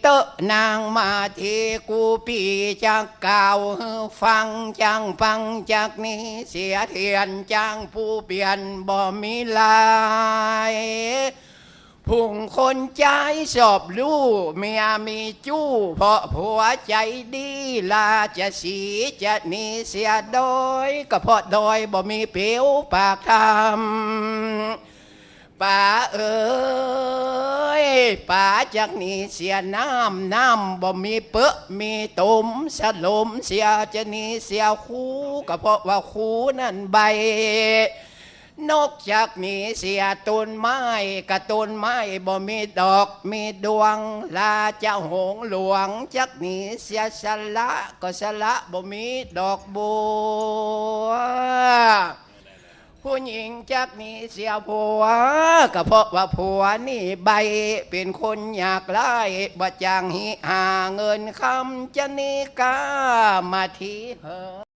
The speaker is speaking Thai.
เตอะนางมาทีกูปีจักกล่าวฟังจังฟังจากนี้เสียเทียนจังผู้เปลี่ยนบ่มีลายพุ่งคนใจชอบลูกเมียมีจู้ เพราะผัวใจดีลาจะสีจะนีเสียโดยก็เพราะโดยบ่มีเปียวปากทำ ป่าจากนี้เสียน้ำน้ำบ่มีเปอะมีตุ่มสลมเสียจะนี้เสียคูก็เพราะว่าคูนั่นใบนกจากมีเสียต้นไม้กระต้นไม้บ่มีดอกมีดวง ลาจ้าหงหลวงจากมีเสียสละก็สละบ่มีดอกบัว ผู้หญิงจักมีเสียผัวก็เพราะว่าผัวนี่ใบเป็นคนอยากไล่บ่จางหิหาเงินคำจะนี่กามาทีเธอ